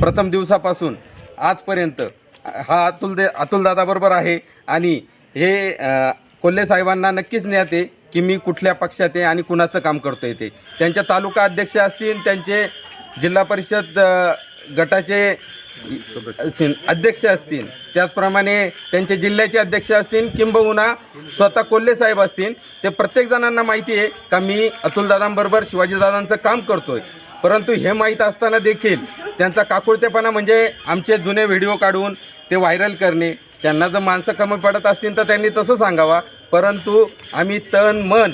प्रथम दिवसापासून आजपर्यंत हा अतुल दे अतुलदादाबरोबर आहे आणि हे कोल्हे साहेबांना नक्कीच ज्ञात आहे की मी कुठल्या पक्षात आहे आणि कुणाचं काम करतो आहे ते. त्यांच्या तालुका अध्यक्ष असतील त्यांचे जिल्हा परिषद गटाचे अध्यक्ष असतील. त्याचप्रमाणे त्यांचे जिल्ह्याचे अध्यक्ष असतील किंबहुना स्वतः कोल्हे साहेब असतील. ते प्रत्येक जणांना माहिती आहे का मी अतुलदादांबरोबर शिवाजीदादांचं काम करतो आहे परंतु हे माहीत असताना देखील त्यांचा काकुळतेपणा म्हणजे आमचे जुने व्हिडिओ काढून ते व्हायरल करणे त्यांना जर माणसं कमी पडत असतील तर त्यांनी तसं सांगावा. परंतु आम्ही तन मन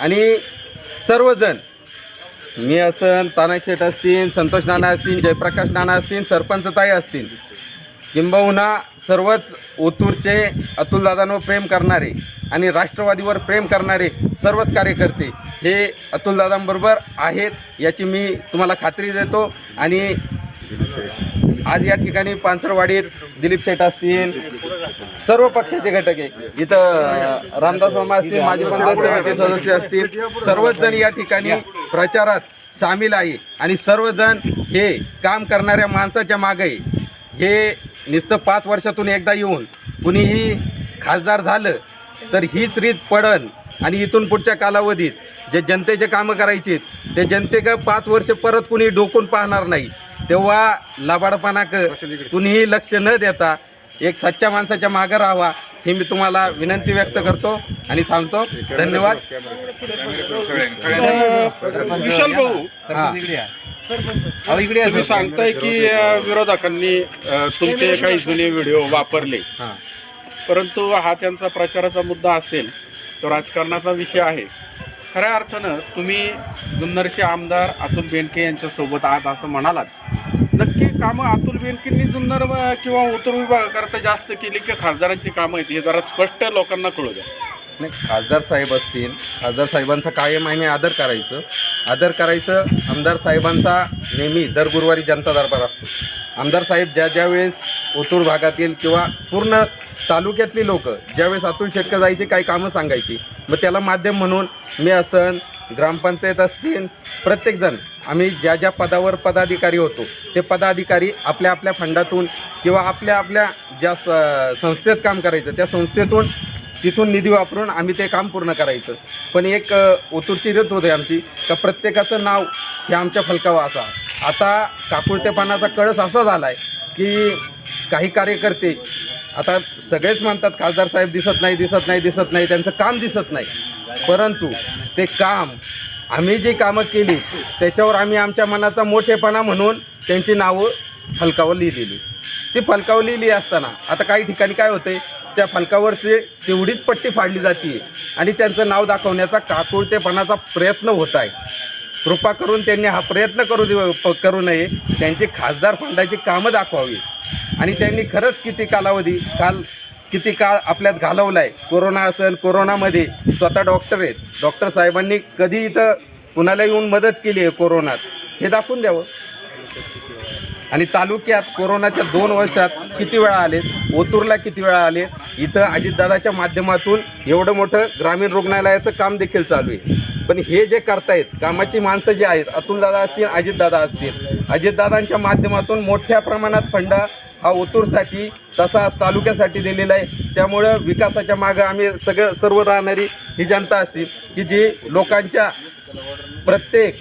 आणि सर्वजण मी असन तानाशेठ असतील संतोष नाना असतील जयप्रकाश नाना असतील सरपंचताई असतील किंबहुना सर्वच ओतूरचे अतुलदादांवर प्रेम करणारे आणि राष्ट्रवादीवर प्रेम करणारे सर्वच कार्यकर्ते हे अतुलदादांबरोबर आहेत याची मी तुम्हाला खात्री देतो. आणि आज या ठिकाणी पानसरवाडीत दिलीप शेठ असतील सर्व पक्षाचे घटक आहे. इथं रामदास मामा असतील माजी पंचायत समिती सदस्य असतील सर्वच जण या ठिकाणी प्रचारात सामील आहे. आणि सर्वजण हे काम करणाऱ्या माणसाच्या मागे हे नुसतं पाच वर्षातून एकदा येऊन कुणीही खासदार झालं तर हीच रीत पडन. आणि इथून पुढच्या कालावधीत जे जनतेचे कामं करायचे ते जनतेक पाच वर्ष परत कुणी डोकून पाहणार नाही. तेव्हा लाबाडपणा क कुणीही लक्ष न देता एक सच्च्या माणसाच्या मागं राहावा ही मी तुम्हाला विनंती व्यक्त करतो आणि थांबतो धन्यवाद. विशाल भाऊ तुम्ही सांगताय की अ, विरोधकांनी अ, तुमचे काही जुने व्हिडिओ वापरले. हां. परंतु हा त्यांचा प्रचाराचा मुद्दा असेल तो राजकारणाचा विषय आहे. खऱ्या अर्थानं तुम्ही जुन्नरचे आमदार अतुल बेनके यांच्यासोबत आहात असं म्हणालात. नक्की कामं अतुल बेनकेंनी जुन्नर व- किंवा उत्तर विभागाकरता जास्त केली की खासदारांची कामं आहेत हे जरा स्पष्ट लोकांना कळू द्या. नाही खासदार साहेब असतील खासदार साहेबांचा कायम आम्ही आदर करायचं. आदर करायचं आमदार साहेबांचा नेहमी दर गुरुवारी जनता दरबार असतो. आमदार साहेब ज्या ज्या वेळेस ओतूर भागातील किंवा पूर्ण तालुक्यातली लोक ज्यावेळेस अतुल शेटकर जायची काही कामं सांगायची मग त्याला माध्यम म्हणून मी असन ग्रामपंचायत असतील प्रत्येकजण आम्ही ज्या ज्या पदावर पदाधिकारी होतो ते पदाधिकारी आपल्या आपल्या फंडातून किंवा आपल्या आपल्या ज्या स संस्थेत काम करायचं त्या संस्थेतून तिथून निधी वापरून आम्ही ते काम पूर्ण करायचं. पण एक ओतूरची रीत होते आमची का प्रत्येकाचं नाव हे आमच्या फलकावा असा आता काकुळतेपणाचा कळस असा झाला आहे की काही कार्यकर्ते आता सगळेच म्हणतात खासदार साहेब दिसत नाही दिसत नाही दिसत नाही त्यांचं काम दिसत नाही. परंतु ते काम आम्ही जी कामं केली त्याच्यावर आम्ही आमच्या मनाचा मोठेपणा म्हणून त्यांची नावं फलकावर लिहिलेली. ती फलकावर लिहिली असताना आता काही ठिकाणी काय होते त्या फलकावरचे तेवढीच पट्टी फाडली जाते आणि त्यांचं नाव दाखवण्याचा काकुळतेपणाचा प्रयत्न होत आहे. कृपा करून त्यांनी हा प्रयत्न करू दे प- करू नये. त्यांचे खासदार फंडाची कामं दाखवावी. आणि त्यांनी खरंच किती कालावधी काल किती काळ आपल्यात घालवला आहे कोरोना असेल कोरोनामध्ये स्वतः डॉक्टर आहेत. डॉक्टर साहेबांनी कधी इथं कुणाला येऊन मदत केली आहे कोरोनात? हे दाखवून द्यावं. आणि तालुक्यात कोरोनाच्या दोन वर्षात किती वेळा आले? ओतूरला किती वेळा आले? इथं अजितदादाच्या माध्यमातून एवढं मोठं ग्रामीण रुग्णालयाचं काम देखील चालू आहे. पण हे जे करतायत कामाची माणसं जी आहेत अतुलदादा असतील अजितदादा असतील अजितदादांच्या माध्यमातून मोठ्या प्रमाणात फंड हा ओतूरसाठी तसा तालुक्यासाठी दिलेला आहे. त्यामुळं विकासाच्या मागं आम्ही सगळं सर्व राहणारी ही जनता असतील की जी लोकांच्या प्रत्येक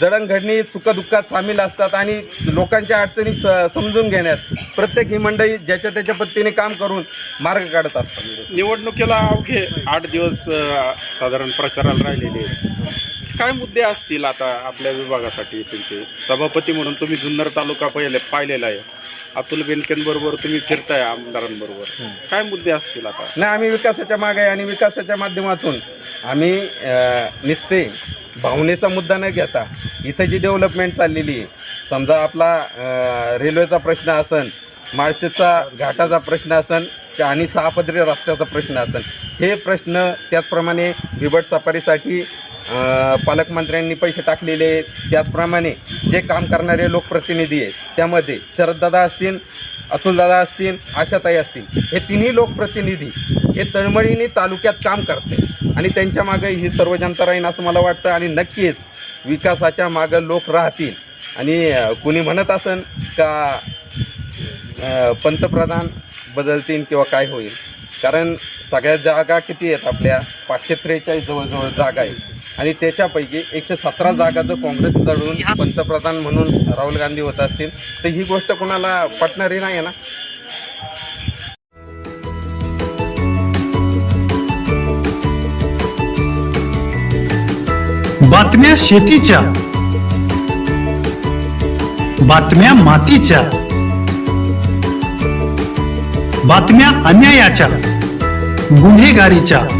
जडणघडणी सुखदुःखात सामील असतात आणि लोकांच्या अडचणी स समजून घेण्यात प्रत्येक ही मंडळी ज्याच्या त्याच्या पद्धतीने काम करून मार्ग काढत असतात निवडणुकीला अवघे आठ दिवस अ, साधारण प्रचाराला राहिलेले आहेत. काय मुद्दे असतील आता आपल्या विभागासाठी तुमचे सभापती म्हणून तुम्ही जुन्नर तालुका पहिले पाहिलेला आहे. अतुल बेनकेंबरोबर तुम्ही फिरताय आमदारांबरोबर. काय मुद्दे असतील आता? नाही आम्ही विकासाच्या मागे आणि विकासाच्या माध्यमातून आम्ही नुसते भावनेचा मुद्दा न घेता इथं जी डेव्हलपमेंट चाललेली आहे समजा आपला रेल्वेचा प्रश्न असन माळशेचा घाटाचा प्रश्न असन आणि सहापदरी रस्त्याचा प्रश्न असन हे प्रश्न त्याचप्रमाणे बिबट सफारीसाठी पालकमंत्र्यांनी पैसे टाकलेले आहेत. त्याचप्रमाणे जे काम करणारे लोकप्रतिनिधी आहेत त्यामध्ये शरददादा असतील अतुलदादा असतील आशाताई असतील हे तिन्ही लोकप्रतिनिधी हे तळमळीने तालुक्यात काम करते आणि त्यांच्या मागे ही सर्व जनता राहीन असं मला वाटतं. आणि नक्कीच विकासाच्या मागं लोक राहतील. आणि कुणी म्हणत असन का पंतप्रधान बदलतील किंवा काय होईल? कारण सगळ्या जागा किती आहेत आपल्या? पाचशे त्रेचाळीस जवळजवळ जागा आहेत. आणि त्याच्यापैकी एकशे सतरा जागा जर काँग्रेस लढून पंतप्रधान म्हणून राहुल गांधी होत असतील तर ही गोष्ट कोणाला पटणारी नाही आहे ना? बातम्या शेतीच्या बातम्या मातीच्या बातम्या अन्यायाच्या गुन्हेगारीच्या.